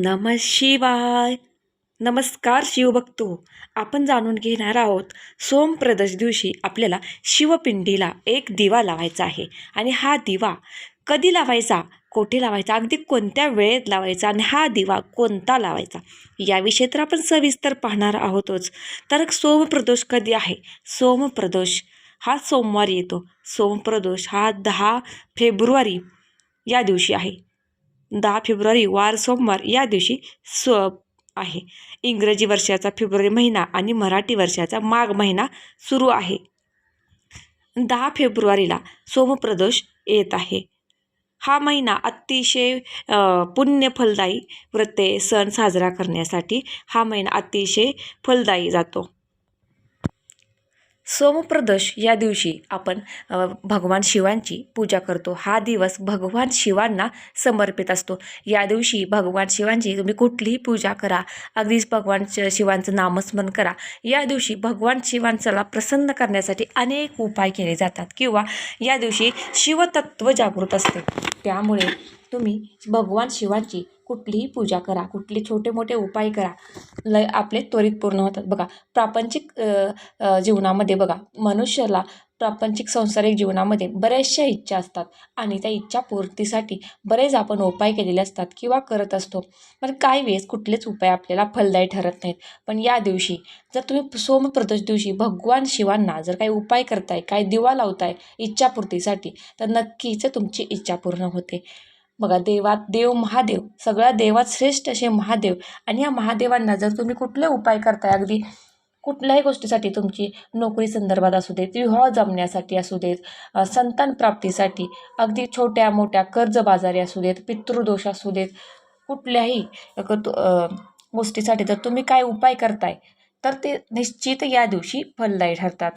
नम शिवाय. नमस्कार शिवभक्तो. आपण जाणून घेणार आहोत सोमप्रदश दिवशी आपल्याला शिवपिंडीला एक दिवा लावायचा आहे. आणि हा दिवा कधी लावायचा? कोठे लावायचा? अगदी कोणत्या वेळेत लावायचा? आणि हा दिवा कोणता लावायचा? याविषयी तर आपण सविस्तर पाहणार आहोतच. तर सोमप्रदोष कधी आहे? सोमप्रदोष हा सोमवारी येतो. सोमप्रदोष हा दहा फेब्रुवारी या दिवशी आहे. दहा फेब्रुवारी वार सोमवार या दिवशी स्व आहे. इंग्रजी वर्षाचा फेब्रुवारी महिना आणि मराठी वर्षाचा माघ महिना सुरू आहे. दहा फेब्रुवारीला सोमप्रदोष येत आहे. हा महिना अतिशय अ, पुण्यफलदायी व्रते सण साजरा करण्यासाठी हा महिना अतिशय फलदायी जातो. सोमप्रदोष या दिवशी आपण भगवान शिवांची पूजा करतो. हा दिवस भगवान शिवांना समर्पित असतो. या दिवशी भगवान शिवांची तुम्ही कुठलीही पूजा करा. अगदीच भगवान श- शिवांचं नामस्मरण करा. या दिवशी भगवान शिवांचाला प्रसन्न करण्यासाठी अनेक उपाय केले जातात किंवा या दिवशी शिवतत्व जागृत असते. त्यामुळे तुम्ही भगवान शिवांची कुठलीही पूजा करा कुठले छोटे मोठे उपाय करा. लय आपले त्वरित पूर्ण होतात. बघा प्रापंचिक जीवनामध्ये बघा मनुष्याला प्रापंचिक संसारिक जीवनामध्ये बऱ्याचशा इच्छा असतात आणि त्या इच्छा पूर्तीसाठी बरेच आपण उपाय केलेले असतात किंवा करत असतो. पण काही वेळेस कुठलेच उपाय आपल्याला फलदायी ठरत नाहीत. पण या दिवशी जर तुम्ही सोमप्रदोष दिवशी भगवान शिवांना जर काही उपाय करताय काही दिवा लावताय इच्छापूर्तीसाठी तर नक्कीच तुमची इच्छा पूर्ण होते. बघा देवात देव महादेव सगळ्या देवात श्रेष्ठ असे महादेव. आणि या महादेवांना जर तुम्ही कुठले उपाय करताय अगदी कुठल्याही गोष्टीसाठी तुमची नोकरी संदर्भात असू देत विवाह जमण्यासाठी असू देत संतान प्राप्तीसाठी अगदी छोट्या मोठ्या कर्जबाजारी असू देत पितृदोष असू देत कुठल्याही गोष्टीसाठी जर तुम्ही काय उपाय करताय तर ते निश्चित या दिवशी फलदायी ठरतात.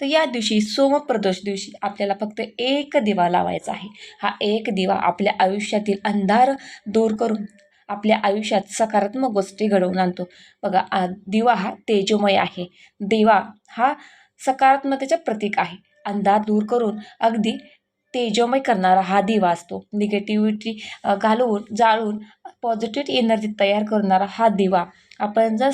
तर या दिवशी सोमप्रदोष दिवशी आपल्याला फक्त एक दिवा लावायचा आहे. हा एक दिवा आपल्या आयुष्यातील अंधार दूर करून आपल्या आयुष्यात सकारात्मक गोष्टी घडवून आणतो. बघा दिवा हा तेजोमय आहे. दिवा हा सकारात्मकतेचे प्रतीक आहे. अंधार दूर करून अगदी तेजोमय करणारा हा दिवा असतो. निगेटिव्हिटी घालवून जाळून पॉझिटिव्ह एनर्जी तयार करणारा हा दिवा. आपण जर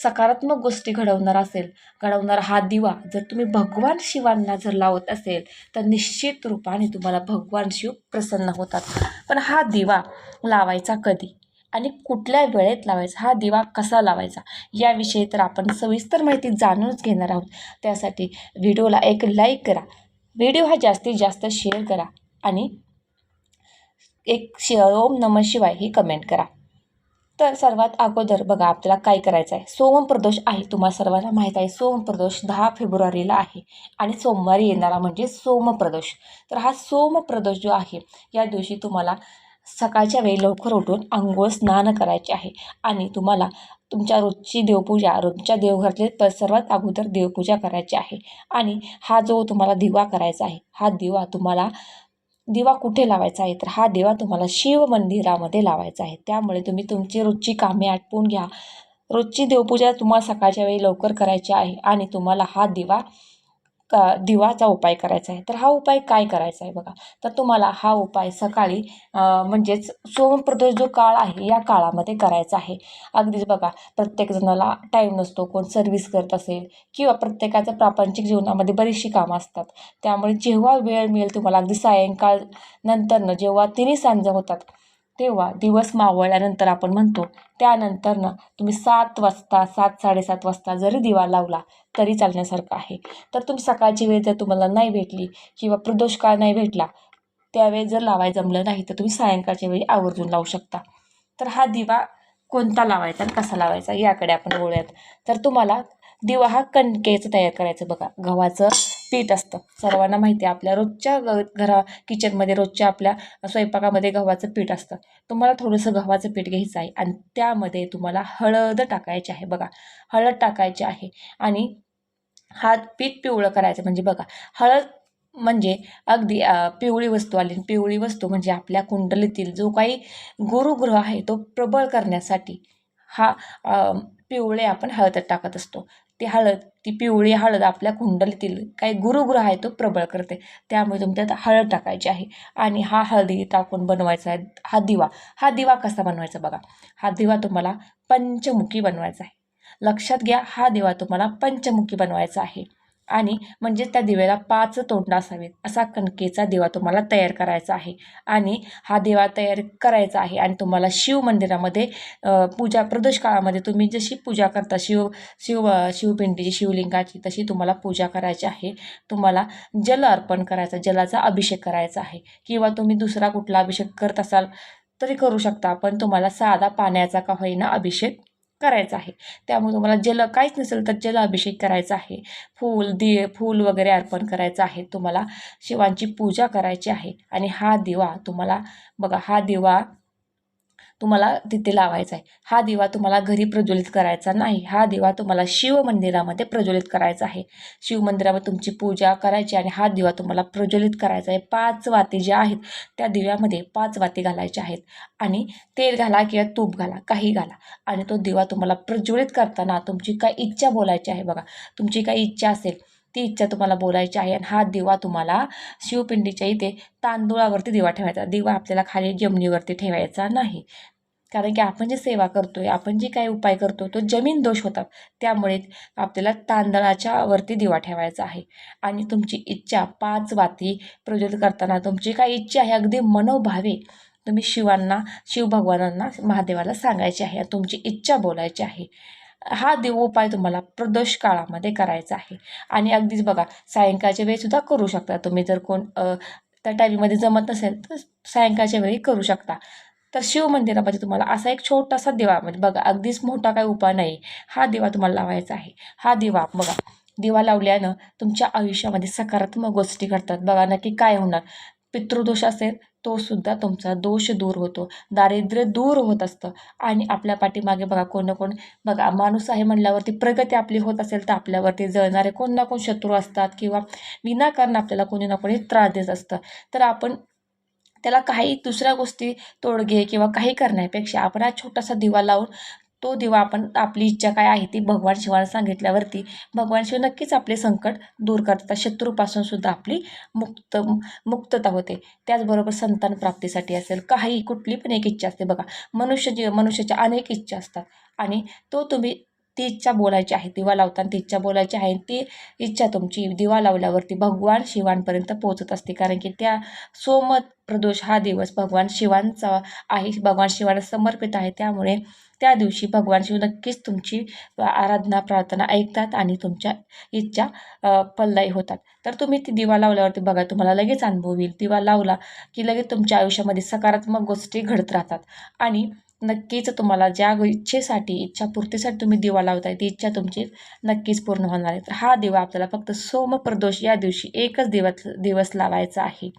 सकारात्मक गोष्टी घडवणार असेल घडवणारा हा दिवा जर तुम्ही भगवान शिवांना जर लावत असेल तर निश्चित रूपाने तुम्हाला भगवान शिव प्रसन्न होतात. पण हा दिवा लावायचा कधी? आणि कुठल्या वेळेत लावायचा? हा दिवा कसा लावायचा? याविषयी तर आपण सविस्तर माहिती जाणूनच घेणार आहोत. त्यासाठी व्हिडिओला एक लाईक करा व्हिडिओ हा जास्तीत जास्त शेअर करा आणि एक शि ओम नम शिवाय ही कमेंट करा. तर सर्वात अगोदर बघा आपल्याला काय करायचं आहे सोमप्रदोष आहे तुम्हाला सर्वांना माहीत आहे सोमप्रदोष दहा फेब्रुवारीला आहे आणि सोमवारी येणारा म्हणजे सोमप्रदोष तर हा सोमप्रदोष जो आहे या दिवशी तुम्हाला सकाळच्या वेळी लवकर उठून आंघोळ स्नान करायचे आहे आणि तुम्हाला तुमच्या रोजची देवपूजा रोजच्या देवघरातले प सर्वात अगोदर देवपूजा करायची आहे आणि हा जो तुम्हाला दिवा करायचा आहे हा दिवा तुम्हाला दिवा कुठे लावायचा आहे? तर हा दिवा तुम्हाला शिव मंदिरामध्ये लावायचा आहे. त्यामुळे तुम्ही तुमची रोजची कामे आटपून घ्या. रोजची देवपूजा तुम्हाला सकाळच्या वेळी लवकर करायची आहे आणि तुम्हाला हा दिवा का दिवाचा उपाय करायचा आहे. तर हा उपाय काय करायचा आहे बघा. तर तुम्हाला हा उपाय सकाळी म्हणजेच सोमप्रदोष जो काळ आहे या काळामध्ये करायचा आहे. अगदीच बघा प्रत्येक जणाला टाईम नसतो. कोण सर्व्हिस करत असेल किंवा प्रत्येकाचं प्रापंचिक जीवनामध्ये बरीचशी कामं असतात. त्यामुळे जेव्हा वेळ मिळेल तुम्हाला अगदी सायंकाळ नंतरनं जेव्हा तिन्ही सांजा होतात तेव्हा दिवस मावळल्यानंतर आपण म्हणतो त्यानंतरनं तुम्ही सात वाजता सात साडेसात वाजता जरी दिवा लावला तरी चालण्यासारखं आहे. तर तुम्ही सकाळची वेळ जर तुम्हाला नाही भेटली किंवा प्रदोष काळ नाही भेटला त्यावेळी जर लावायला जमलं नाही तर तुम्ही सायंकाळच्या वेळी आवर्जून लावू शकता. तर हा दिवा कोणता लावायचा आणि कसा लावायचा याकडे आपण बोलूयात तर तुम्हाला दिवा हा कणकेचं तयार करायचं बघा. गव्हाचं पीठ असतं. सर्वांना माहिती आहे. आपल्या रोजच्या ग घरा किचनमध्ये रोजच्या आपल्या स्वयंपाकामध्ये गव्हाचं पीठ असतं. तुम्हाला थोडंसं गव्हाचं पीठ घ्यायचं आहे आणि त्यामध्ये तुम्हाला हळद टाकायची आहे बघा. हळद टाकायची आहे आणि हा पीठ पिवळं करायचं म्हणजे बघा. हळद म्हणजे अगदी पिवळी वस्तू आली. आणि पिवळी वस्तू म्हणजे आपल्या कुंडलीतील जो काही गुरुग्रह आहे तो प्रबळ करण्यासाठी हा पिवळे आपण हळद टाकत असतो. ती हळद ती पिवळी हळद आपल्या कुंडलीतील काही गुरुग्रह आहे तो प्रबळ करते. त्यामुळे तुम्ही त्यात हळद टाकायची आहे. आणि हा हळदी टाकून बनवायचा आहे हा दिवा. हा दिवा कसा बनवायचा बघा. हा दिवा तुम्हाला पंचमुखी बनवायचा आहे. लक्षात घ्या हा दिवा तुम्हाला पंचमुखी बनवायचा आहे. आणि म्हणजे त्या दिव्याला पाच तोंड असावेत असा कणकेचा दिवा तुम्हाला तयार करायचा आहे. आणि हा दिवा तयार करायचा आहे आणि तुम्हाला शिव मंदिरामध्ये पूजा प्रदोष काळामध्ये तुम्ही जशी पूजा करता शिव शिव शिवपिंडीची शिवलिंगाची तशी तुम्हाला पूजा करायची आहे. तुम्हाला जल अर्पण करायचं जलाचा अभिषेक करायचा आहे. किंवा तुम्ही दुसरा कुठला अभिषेक करत असाल तरी करू शकता पण तुम्हाला साधा पाण्याचा का होईना अभिषेक करायचा आहे. त्यामुळे तुम्हाला जल काहीच नसेल तर जल अभिषेक करायचा आहे. फूल दि फूल वगैरे अर्पण करायचं आहे. तुम्हाला शिवांची पूजा करायची आहे. आणि हा दिवा तुम्हाला बघा हा दिवा तुम्हाला तिथे लावायचा आहे. हा दिवा तुम्हाला घरी प्रज्वलित करायचा नाही. हा दिवा तुम्हाला शिव मंदिरामध्ये प्रज्वलित करायचा आहे. शिव मंदिरावर तुमची पूजा करायची आणि हा दिवा तुम्हाला प्रज्वलित करायचा आहे. पाच वाती ज्या आहेत त्या दिव्यामध्ये पाच वाती घालायच्या आहेत आणि तेल घाला किंवा तूप घाला काही घाला आणि तो दिवा तुम्हाला प्रज्वलित करताना तुमची काय इच्छा बोलायची आहे बघा. तुमची काय इच्छा असेल ती इच्छा तुम्हाला बोलायची आहे आणि हा दिवा तुम्हाला शिवपिंडीच्या इथे तांदूळावरती दिवा ठेवायचा. दिवा आपल्याला खाली जमिनीवरती ठेवायचा नाही. कारण की आपण जे सेवा करतोय आपण जे काही उपाय करतो तो जमीन दोष होतात. त्यामुळे आपल्याला तांदळाच्या वरती दिवा ठेवायचा आहे. आणि तुमची इच्छा पाच वाती प्रज्वलित करताना तुमची काय इच्छा आहे? अगदी मनोभावे तुम्ही शिवांना शिवभगवानांना महादेवाला सांगायची आहे तुमची इच्छा बोलायची आहे. हा देव उपाय तुम्हाला प्रदोष काळामध्ये करायचा आहे. आणि अगदीच बघा सायंकाळच्या वेळीसुद्धा करू शकता तुम्ही. जर कोण त्या टायमिंगमध्ये जमत नसेल तर सायंकाळच्या वेळी करू शकता. तर शिव मंदिरामध्ये तुम्हाला असा एक छोटासा दिवा म्हणजे बघा अगदीच मोठा काही उपाय नाही. हा दिवा तुम्हाला लावायचा आहे. हा दिवा बघा दिवा लावल्यानं तुमच्या आयुष्यामध्ये सकारात्मक गोष्टी घडतात. बघा नक्की काय होणार. पितृदोष असेल तो सुद्धा तुमचा दोष दूर होतो. दारिद्र्य दूर होत असतं. आणि आपल्या पाठीमागे बघा कोण ना कोण बघा माणूस आहे म्हणल्यावरती प्रगती आपली होत असेल तर आपल्यावरती जळणारे कोण ना कोण शत्रू असतात किंवा विनाकारण आपल्याला कोणी ना कोणी त्रास देत असतं. तर आपण त्याला काही दुसऱ्या गोष्टी तोडगे किंवा काही करण्यापेक्षा आपण हा छोटासा दिवा लावून तो दिवा आपण आपली इच्छा काय आहे ती भगवान शिवाला सांगितल्यावरती भगवान शिव नक्कीच आपले संकट दूर करतात. शत्रूपासून सुद्धा आपली मुक्त मुक्तता होते. त्याचबरोबर संतान प्राप्तीसाठी असेल काही कुठली पण एक इच्छा असते बघा. मनुष्य जी मनुष्याच्या अनेक इच्छा असतात. आणि तो तुम्ही ती इच्छा बोलायची आहे दिवा लावताना ती इच्छा बोलायची आहे. ती इच्छा तुमची दिवा लावल्यावरती भगवान शिवांपर्यंत पोहोचत असते. कारण की त्या सोमत प्रदोष हा दिवस भगवान शिवांचा आहे भगवान शिवाला समर्पित आहे. त्यामुळे त्या दिवशी भगवान शिव नक्कीच तुमची आराधना प्रार्थना ऐकतात आणि तुमच्या इच्छा अ, फलदायी होतात. तर तुम्ही ती दिवा लावल्यावरती बघा तुम्हाला लगेच अनुभव येईल. दिवा लावला की लगेच तुमच्या आयुष्यामध्ये सकारात्मक गोष्टी घडत राहतात. आणि नक्कीच तुम्हाला ज्या इच्छेसाठी इच्छापूर्तीसाठी तुम्ही दिवा लावताय ती इच्छा तुमची नक्कीच पूर्ण होणार आहे. तर हा दिवा आपल्याला फक्त सोमप्रदोष या दिवशी एकच दिवस दिवस लावायचा आहे.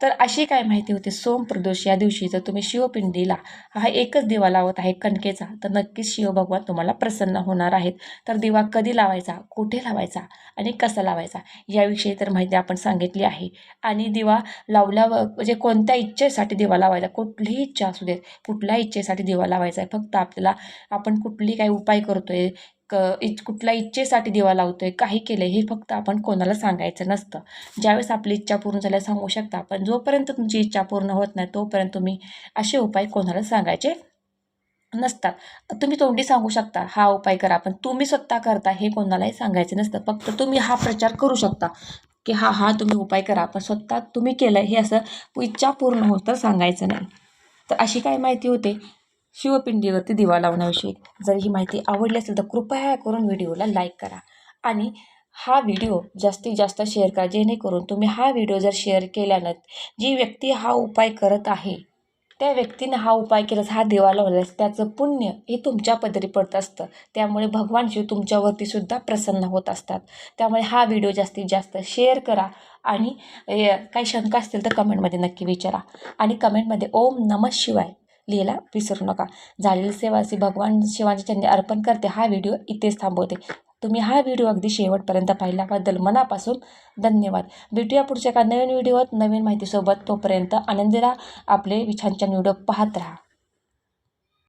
तर अशी काय माहिती होती? सोमप्रदोष या दिवशी जर तुम्ही शिवपिंडीला हा एकच दिवा लावत आहे कणकेचा तर नक्कीच शिवभगवान तुम्हाला प्रसन्न होणार आहेत. तर दिवा कधी लावायचा? कुठे लावायचा? आणि कसा लावायचा? याविषयी तर माहिती आपण सांगितली आहे. आणि दिवा लावल्यावर म्हणजे कोणत्या इच्छेसाठी दिवा लावायचा? कुठलीही इच्छा असू देत कुठल्या इच्छेसाठी दिवा लावायचा आहे. फक्त आपल्याला आपण कुठली काही उपाय करतोय क इच कुठल्या इच्छेसाठी दिवा लावतो आहे काही केलं हे फक्त आपण कोणाला सांगायचं नसतं. ज्यावेळेस आपली इच्छा पूर्ण झाल्या सांगू शकता पण जोपर्यंत तुमची इच्छा पूर्ण होत नाही तोपर्यंत तुम्ही असे उपाय कोणाला सांगायचे नसतात. तुम्ही तोंडी सांगू शकता हा उपाय करा पण तुम्ही स्वतः करता हे कोणालाही सांगायचं नसतं. फक्त तुम्ही हा प्रचार करू शकता की हा हा तुम्ही उपाय करा पण स्वतः तुम्ही केलं हे असं इच्छा पूर्ण होतं सांगायचं नाही. तर अशी काय माहिती होते? शिवपिंडीवरती दिवा लावण्याविषयी. जर ही माहिती आवडली असेल तर कृपया करून व्हिडिओला लाईक करा. आणि हा व्हिडिओ जास्तीत जास्त शेअर करा. जेणेकरून तुम्ही हा व्हिडिओ जर शेअर केल्यानं जी व्यक्ती हा उपाय करत आहे त्या व्यक्तीने हा उपाय केलास हा दिवा लावल्यास त्याचं पुण्य हे तुमच्या पदरी पडत असतं. त्यामुळे भगवान शिव तुमच्यावरती सुद्धा प्रसन्न होत असतात. त्यामुळे हा व्हिडिओ जास्तीत जास्त शेअर करा आणि काही शंका असतील तर कमेंटमध्ये नक्की विचारा. आणि कमेंटमध्ये ओम नमः शिवाय. लिहायला विसरू नका. झालेली सेवा अशी भगवान शिवाजी चरणी अर्पण करते. हा व्हिडिओ इथेच थांबवते. तुम्ही हा व्हिडिओ अगदी शेवटपर्यंत पाहिल्याबद्दल मनापासून धन्यवाद. भेटूया पुढच्या एका नवीन व्हिडिओत. नवीन माहितीसोबत तोपर्यंत आनंदीला आपले छान छान व्हिडिओ पाहत राहा.